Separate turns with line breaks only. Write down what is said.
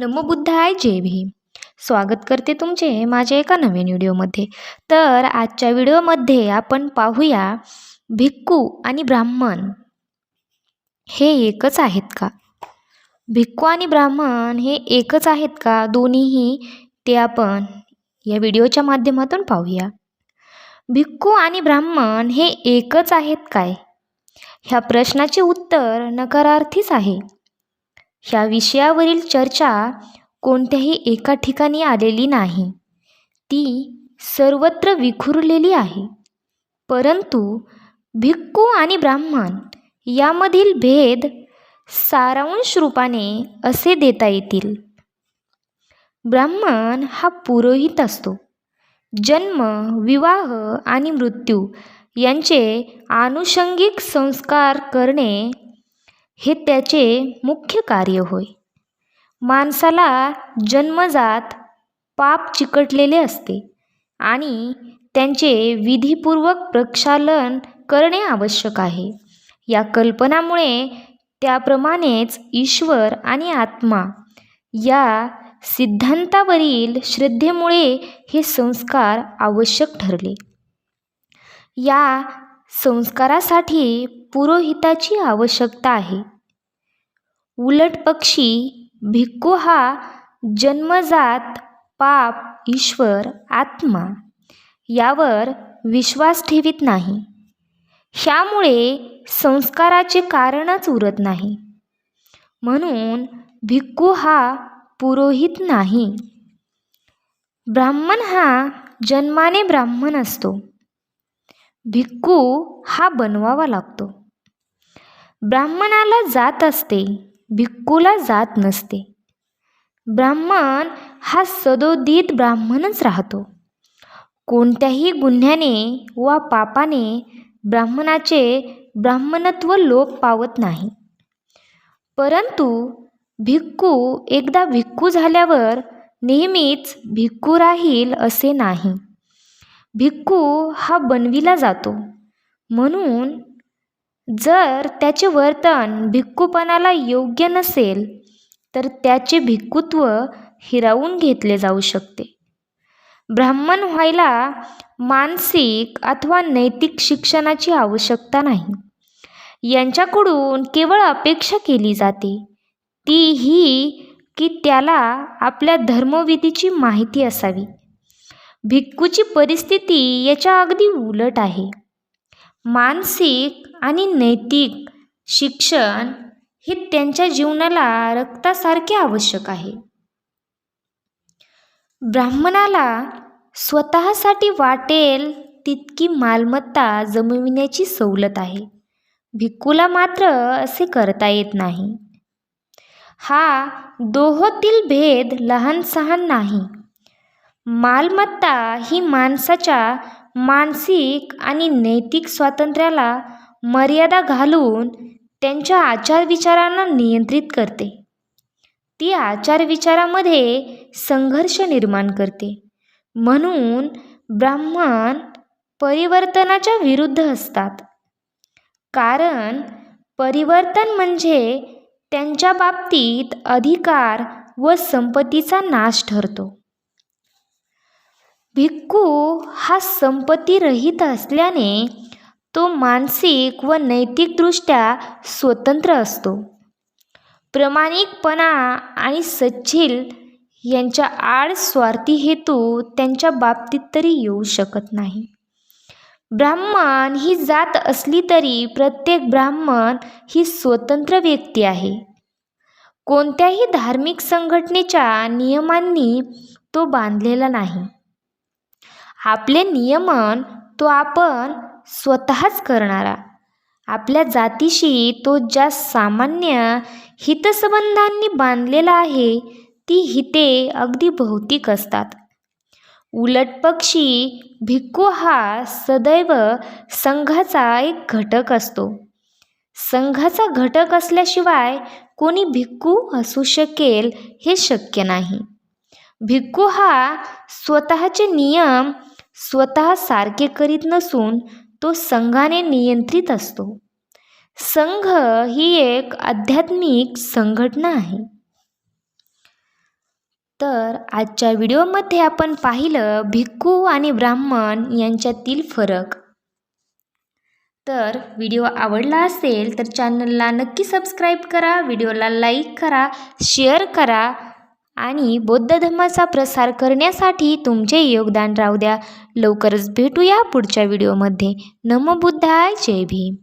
नमो बुद्धाय जय भीम. स्वागत करते तुमचे माझ्या एका नवीन व्हिडिओमध्ये. तर आजच्या व्हिडिओमध्ये आपण पाहूया भिक्खू आणि ब्राह्मण हे एकच आहेत का? भिक्खू आणि ब्राह्मण हे एकच आहेत का? दोन्हीही ते आपण या व्हिडिओच्या माध्यमातून पाहूया. भिक्खू आणि ब्राह्मण हे एकच आहेत काय? ह्या प्रश्नाचे उत्तर नकारार्थीच आहे. ह्या विषयावरील चर्चा कोणत्याही एका ठिकाणी आलेली नाही. ती सर्वत्र विखुरलेली आहे. परंतु भिक्खू आणि ब्राह्मण यामधील भेद सारांश रूपाने असे देता येतील. ब्राह्मण हा पुरोहित असतो. जन्म विवाह आणि मृत्यू यांचे आनुषंगिक संस्कार करणे हे त्याचे मुख्य कार्य होय. माणसाला जन्मजात पाप चिकटलेले असते आणि त्यांचे विधीपूर्वक प्रक्षालन करणे आवश्यक आहे. या कल्पनामुळे त्याप्रमाणेच ईश्वर आणि आत्मा या सिद्धांतावरील श्रद्धेमुळे हे संस्कार आवश्यक ठरले. या संस्कारासाठी पुरोहिताची आवश्यकता आहे. उलट पक्षी भिक्खू हा जन्मजात पाप ईश्वर आत्मा यावर विश्वास ठेवित नाही. ह्यामुळे संस्काराचे कारणच उरत नाही. म्हणून भिक्खू हा पुरोहित नाही. ब्राह्मण हा जन्माने ब्राह्मण असतो. भिक्खू हा बनवावा लागतो. ब्राह्मणाला जात असते. भिक्खूला जात नसते. ब्राह्मण हा सदोदित ब्राह्मणच राहतो. कोणत्याही गुन्ह्याने वा पापाने ब्राह्मणाचे ब्राह्मणत्व लोप पावत नाही. परंतु भिक्खू एकदा भिक्खू झाल्यावर नेहमीच भिक्खू राहील असे नाही. भिक्खू हा बनविला जातो. म्हणून जर त्याचे वर्तन भिक्खूपणाला योग्य नसेल तर त्याचे भिक्खुत्व हिरावून घेतले जाऊ शकते. ब्राह्मण व्हायला मानसिक अथवा नैतिक शिक्षणाची आवश्यकता नाही. यांच्याकडून केवळ अपेक्षा केली जाते. ती ही की त्याला आपल्या धर्मविधीची माहिती असावी. भिक्खूची परिस्थिती याच्या अगदी उलट आहे. मानसिक आणि नैतिक शिक्षण हे त्यांच्या जीवनाला रक्तासारखे आवश्यक आहे. ब्राह्मणाला स्वतःसाठी वाटेल तितकी मालमत्ता जमविण्याची सवलत आहे. भिक्कूला मात्र असे करता येत नाही. हा दोहोतील भेद लहान सहान नाही. मालमत्ता ही माणसाच्या मानसिक आणि नैतिक स्वातंत्र्याला मर्यादा घालून त्यांच्या आचारविचारांना नियंत्रित करते. ती आचारविचारामध्ये संघर्ष निर्माण करते. म्हणून ब्राह्मण परिवर्तनाच्या विरुद्ध असतात. कारण परिवर्तन म्हणजे त्यांच्या बाबतीत अधिकार व संपत्तीचा नाश ठरतो. भिक्खू हा संपत्तीरहित असल्याने तो मानसिक व नैतिकदृष्ट्या स्वतंत्र असतो. प्रामाणिकपणा आणि सच्चिल यांच्या आड स्वार्थी हेतू त्यांच्या बाबतीत तरी येऊ शकत नाही. ब्राह्मण ही जात असली तरी प्रत्येक ब्राह्मण ही स्वतंत्र व्यक्ती आहे. कोणत्याही धार्मिक संघटनेच्या नियमांनी तो बांधलेला नाही. आपले नियमन तो आपण स्वतःच करणारा. आपल्या जातीशी तो ज्या सामान्य हितसंबंधांनी बांधलेला आहे ती हिते अगदी भौतिक असतात. उलट पक्षी भिक्खू हा सदैव संघाचा एक घटक असतो. संघाचा घटक असल्याशिवाय कोणी भिक्खू असू शकेल हे शक्य नाही. भिक्खू हा स्वतःचे नियम स्वतः सारखे करीत नसून तो संघाने नियंत्रित असतो. संघ ही एक आध्यात्मिक संघटना आहे. तर आजच्या व्हिडिओमध्ये आपण पाहिलं भिक्खू आणि ब्राह्मण यांच्यातील फरक. तर व्हिडिओ आवडला असेल तर चॅनलला नक्की सबस्क्राईब करा व्हिडिओला लाईक करा शेअर करा आणि बौद्ध धर्माचा प्रसार करण्यासाठी तुमचे योगदान राहू द्या. लवकरच भेटूया पुढच्या व्हिडिओमध्ये नमो बुद्धाय जय भीम.